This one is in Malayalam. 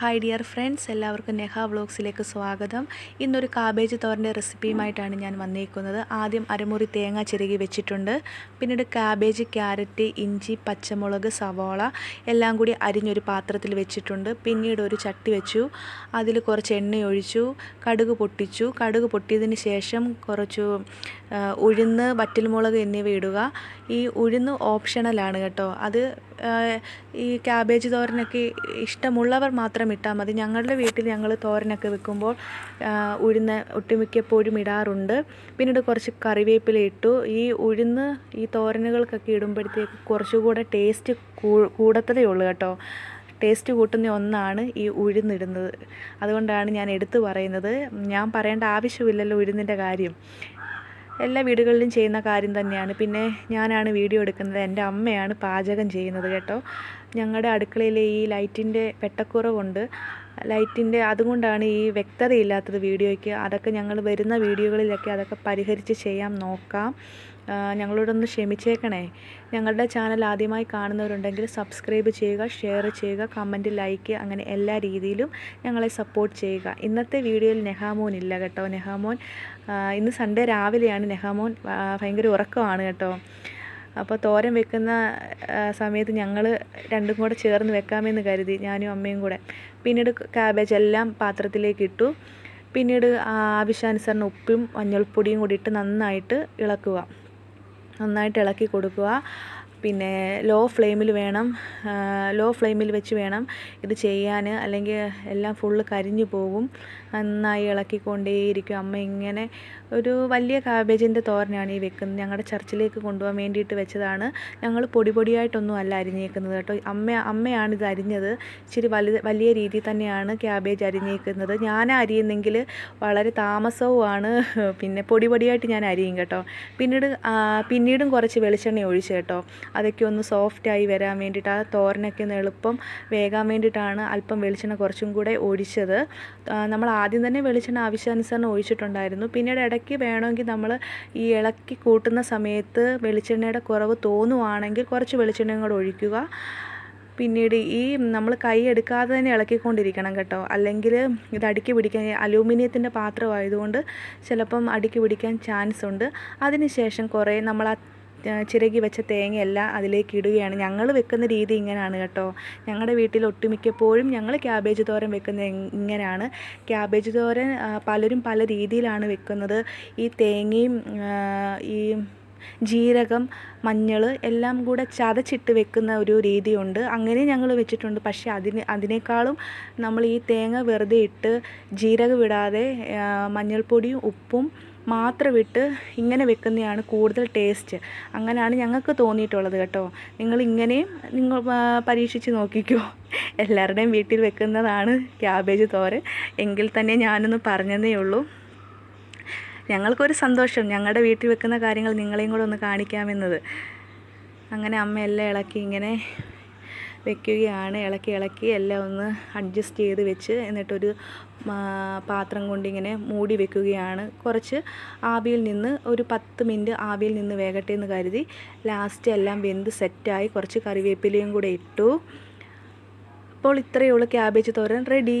ഹായ് ഡിയർ ഫ്രണ്ട്സ് എല്ലാവർക്കും നെഹ വ്ളോഗ്സിലേക്ക് സ്വാഗതം. ഇന്നൊരു കാബേജ് തോരന്റെ റെസിപ്പിയുമായിട്ടാണ് ഞാൻ വന്നിരിക്കുന്നത് ആദ്യം അരമുറി തേങ്ങ ചിരകി വെച്ചിട്ടുണ്ട്. പിന്നീട് കാബേജ് ക്യാരറ്റ് ഇഞ്ചി പച്ചമുളക് സവാള എല്ലാം കൂടി അരിഞ്ഞൊരു പാത്രത്തിൽ വെച്ചിട്ടുണ്ട്. പിന്നീട് ഒരു ചട്ടി വെച്ചു. അതിൽ കുറച്ച് എണ്ണ ഒഴിച്ചു. കടുക് പൊട്ടിച്ചു. കടുക് പൊട്ടിയതിന് ശേഷം കുറച്ച് ഉഴുന്ന് വറ്റൽമുളക് എന്നിവ ഇടുക. ഈ ഉഴുന്ന് ഓപ്ഷണലാണ് കേട്ടോ. അത് ഈ ക്യാബേജ് തോരനൊക്കെ ഇഷ്ടമുള്ളവർ മാത്രം ഇട്ടാൽ മതി. ഞങ്ങളുടെ വീട്ടിൽ ഞങ്ങൾ തോരനൊക്കെ വെക്കുമ്പോൾ ഉഴുന്ന് ഒട്ടുമിക്കപ്പോഴും ഇടാറുണ്ട്. പിന്നീട് കുറച്ച് കറിവേപ്പില ഇട്ടു. ഈ ഉഴുന്ന് ഈ തോരനുകൾക്കൊക്കെ ഇടുമ്പോഴത്തേക്ക് കുറച്ചുകൂടെ ടേസ്റ്റ് കൂടത്തതേ ഉള്ളൂ കേട്ടോ. ടേസ്റ്റ് കൂട്ടുന്ന ഒന്നാണ് ഈ ഉഴുന്നിടുന്നത്. അതുകൊണ്ടാണ് ഞാൻ എടുത്തു പറയുന്നത്. ഞാൻ പറയേണ്ട ആവശ്യമില്ലല്ലോ ഉഴുന്നിന്റെ കാര്യം. എല്ലാ വീടുകളിലും ചെയ്യുന്ന കാര്യം തന്നെയാണ്. പിന്നെ ഞാനാണ് വീഡിയോ എടുക്കുന്നത്. എന്റെ അമ്മയാണ് പാചകം ചെയ്യുന്നത് കേട്ടോ. ഞങ്ങളുടെ അടുക്കളയിലെ ഈ ലൈറ്റിന്റെ പെട്ടക്കുറവുണ്ട്. ലൈറ്റിന്റെ അതുകൊണ്ടാണ് ഈ വ്യക്തതയില്ലാത്തത് വീഡിയോയ്ക്ക്. അതൊക്കെ ഞങ്ങൾ വരുന്ന വീഡിയോകളിലൊക്കെ അതൊക്കെ പരിഹരിച്ച് ചെയ്യാം നോക്കാം. ഞങ്ങളോടൊന്ന് ക്ഷമിച്ചേക്കണേ. ഞങ്ങളുടെ ചാനൽ ആദ്യമായി കാണുന്നവരുണ്ടെങ്കിൽ സബ്സ്ക്രൈബ് ചെയ്യുക ഷെയർ ചെയ്യുക കമന്റ് ലൈക്ക് അങ്ങനെ എല്ലാ രീതിയിലും ഞങ്ങളെ സപ്പോർട്ട് ചെയ്യുക. ഇന്നത്തെ വീഡിയോയിൽ നെഹാമോൻ ഇല്ല കേട്ടോ. നെഹാമോൻ ഇന്ന് സൺഡേ രാവിലെയാണ്. നെഹാമോൻ ഭയങ്കര ഉറക്കമാണ് കേട്ടോ. അപ്പോൾ തോരൻ വെക്കുന്ന സമയത്ത് ഞങ്ങൾ രണ്ടും കൂടെ ചേർന്ന് വെക്കാമെന്ന് കരുതി ഞാനും അമ്മയും കൂടെ. പിന്നീട് കാബേജ് എല്ലാം പാത്രത്തിലേക്ക് ഇട്ടു. പിന്നീട് ആവശ്യാനുസരണം ഉപ്പും മഞ്ഞൾപ്പൊടിയും കൂടി ഇട്ട് നന്നായിട്ട് ഇളക്കുക. നന്നായിട്ട് ഇളക്കി കൊടുക്കുക. പിന്നെ ലോ ഫ്ലെയിമിൽ വേണം ലോ ഫ്ലെയിമിൽ വെച്ച് വേണം ഇത് ചെയ്യാൻ അല്ലെങ്കിൽ എല്ലാം ഫുള്ള് കരിഞ്ഞു പോകും. നന്നായി ഇളക്കിക്കൊണ്ടേയിരിക്കും. അമ്മ ഇങ്ങനെ ഒരു വലിയ കാബേജിന്റെ തോരനാണ് ഈ വെക്കുന്നത്. ഞങ്ങളുടെ ചർച്ചിലേക്ക് കൊണ്ടുപോകാൻ വേണ്ടിയിട്ട് വെച്ചതാണ്. ഞങ്ങൾ പൊടി പൊടിയായിട്ടൊന്നും അല്ല അരിഞ്ഞേക്കുന്നത് കേട്ടോ. അമ്മ അമ്മയാണ് ഇത് അരിഞ്ഞത്. ഇച്ചിരി വലുത് വലിയ രീതിയിൽ തന്നെയാണ് ക്യാബേജ് അരിഞ്ഞേക്കുന്നത്. ഞാൻ അരിയുന്നെങ്കിൽ വളരെ താമസവുമാണ്. പിന്നെ പൊടി പൊടിയായിട്ട് ഞാൻ അരിയും കേട്ടോ. പിന്നീട് പിന്നീടും കുറച്ച് വെളിച്ചെണ്ണ ഒഴിച്ച് കേട്ടോ. അതൊക്കെ ഒന്ന് സോഫ്റ്റായി വരാൻ വേണ്ടിയിട്ട് ആ തോരനൊക്കെ ഒന്ന് എളുപ്പം വേകാൻ വേണ്ടിയിട്ടാണ് അല്പം വെളിച്ചെണ്ണ കുറച്ചും കൂടെ ഒഴിച്ചത്. നമ്മൾ ആദ്യം തന്നെ വെളിച്ചെണ്ണ ആവശ്യാനുസരണം ഒഴിച്ചിട്ടുണ്ടായിരുന്നു. പിന്നീട് ഇടയ്ക്ക് വേണമെങ്കിൽ നമ്മൾ ഈ ഇളക്കി കൂട്ടുന്ന സമയത്ത് വെളിച്ചെണ്ണയുടെ കുറവ് തോന്നുവാണെങ്കിൽ കുറച്ച് വെളിച്ചെണ്ണയും കൂടെ ഒഴിക്കുക. പിന്നീട് ഈ നമ്മൾ കൈ എടുക്കാതെ തന്നെ ഇളക്കിക്കൊണ്ടിരിക്കണം കേട്ടോ. അല്ലെങ്കിൽ ഇത് അടുക്കി പിടിക്കാൻ അലൂമിനിയത്തിന്റെ പാത്രമായതുകൊണ്ട് ചിലപ്പം അടുക്കി പിടിക്കാൻ ചാൻസ് ഉണ്ട്. അതിനുശേഷം കുറേ നമ്മൾ ആ ചിരകി വെച്ച തേങ്ങയെല്ലാം അതിലേക്ക് ഇടുകയാണ്. ഞങ്ങൾ വെക്കുന്ന രീതി ഇങ്ങനെയാണ് കേട്ടോ. ഞങ്ങളുടെ വീട്ടിൽ ഒട്ടുമിക്കപ്പോഴും ഞങ്ങൾ ക്യാബേജ് തോരൻ വെക്കുന്നത് ഇങ്- ഇങ്ങനെയാണ് ക്യാബേജ് തോരൻ പലരും പല രീതിയിലാണ് വെക്കുന്നത്. ഈ തേങ്ങയും ഈ ജീരകം മഞ്ഞൾ എല്ലാം കൂടെ ചതച്ചിട്ട് വെക്കുന്ന ഒരു രീതിയുണ്ട്. അങ്ങനെ ഞങ്ങൾ വെച്ചിട്ടുണ്ട്. പക്ഷേ അതിന് അതിനേക്കാളും നമ്മൾ ഈ തേങ്ങ വെറുതെ ഇട്ട് ജീരകം വിടാതെ ആ, മഞ്ഞൾപ്പൊടിയും ഉപ്പും മാത്രം ഇട്ട് ഇങ്ങനെ വെക്കുന്നതാണ് കൂടുതൽ ടേസ്റ്റ്. അങ്ങനെയാണ് ഞങ്ങൾക്ക് തോന്നിയിട്ടുള്ളത് കേട്ടോ. നിങ്ങൾ ഇങ്ങനെയും നിങ്ങൾ പരീക്ഷിച്ച് നോക്കിക്കോ. എല്ലാവരുടെയും വീട്ടിൽ വെക്കുന്നതാണ് ക്യാബേജ് തോരൻ. എങ്കിൽ തന്നെ ഞാനൊന്ന് പറഞ്ഞതേ ഉള്ളൂ. ഞങ്ങൾക്കൊരു സന്തോഷം ഞങ്ങളുടെ വീട്ടിൽ വെക്കുന്ന കാര്യങ്ങൾ നിങ്ങളെയും കൂടെ ഒന്ന് കാണിക്കാമെന്നത്. അങ്ങനെ അമ്മ എല്ലാം ഇളക്കി ഇങ്ങനെ വെക്കുകയാണ്. ഇളക്കി ഇളക്കി എല്ലാം ഒന്ന് അഡ്ജസ്റ്റ് ചെയ്ത് വെച്ച് എന്നിട്ടൊരു പാത്രം കൊണ്ടിങ്ങനെ മൂടി വെക്കുകയാണ്. കുറച്ച് ആവിയിൽ നിന്ന് ഒരു പത്ത് മിനിറ്റ് ആവിയിൽ നിന്ന് വേകട്ടെ എന്ന് കരുതി ലാസ്റ്റ് എല്ലാം വെന്ത് സെറ്റായി കുറച്ച് കറിവേപ്പിലയും കൂടെ ഇട്ടു. അപ്പോൾ ഇത്രയേ ഉള്ളൂ ക്യാബേജ് തോരൻ. റെഡി